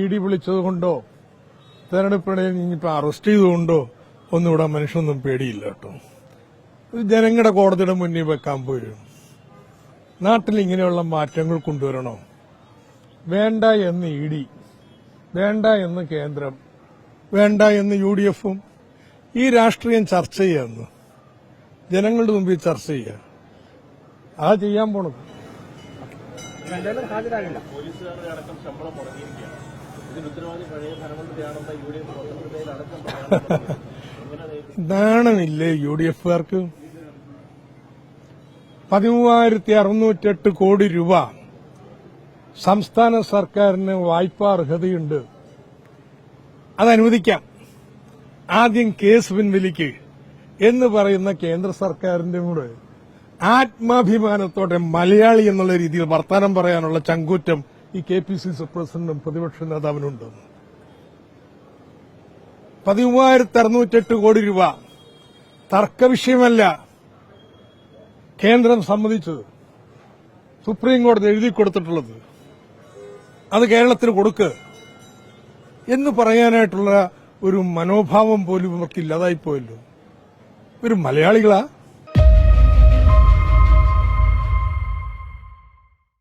E D വിളിച്ചതുകൊണ്ടോ തെരഞ്ഞെടുപ്പിനിടയിൽ ഇനിയിപ്പോൾ arrest ചെയ്തുകൊണ്ടോ ഒന്നും ഇവിടെ മനുഷ്യനൊന്നും പേടിയില്ല കേട്ടോ. ജനങ്ങളുടെ കോടതിയുടെ മുന്നിൽ വെക്കാൻ പോയി നാട്ടിൽ ഇങ്ങനെയുള്ള മാറ്റങ്ങൾ കൊണ്ടുവരണോ? വേണ്ട എന്ന് ഇ ഡി വേണ്ട എന്ന് കേന്ദ്രം വേണ്ട എന്ന് യു ഡി എഫും ഈ രാഷ്ട്രീയം ചർച്ച ചെയ്യാന്ന് ജനങ്ങളുടെ മുമ്പിൽ ചർച്ച ചെയ്യുക. ആ ചെയ്യാൻ പോണത്. നാണമില്ലേ യു ഡി എഫുകാർക്ക് പതിമൂവായിരത്തി അറുന്നൂറ്റെട്ട് കോടി രൂപ സംസ്ഥാന സർക്കാരിന് വായ്പാ അർഹതയുണ്ട്. അതനുവദിക്കാം. ആദ്യം കേസ് പിൻവലിക്ക് എന്ന് പറയുന്ന കേന്ദ്ര സർക്കാരിന്റെ കൂടെ ആത്മാഭിമാനത്തോടെ മലയാളി എന്നുള്ള രീതിയിൽ വർത്താനം പറയാനുള്ള ചങ്കൂറ്റം ഈ കെ പി സി സി പ്രസിഡന്റും പ്രതിപക്ഷ നേതാവിനുണ്ട്. പതിമൂവായിരത്തി അറുന്നൂറ്റെട്ട് കോടി രൂപ തർക്കവിഷയമല്ല കേന്ദ്രം സമ്മതിച്ചത്. സുപ്രീം കോടതി എഴുതി കൊടുത്തിട്ടുള്ളത്. അത് കേരളത്തിന് കൊടുക്ക് എന്ന് പറയാനായിട്ടുള്ള ഒരു മനോഭാവം പോലും ഇവർക്ക് ഇല്ലാതായിപ്പോയല്ലോ ഒരു മലയാളികളാ?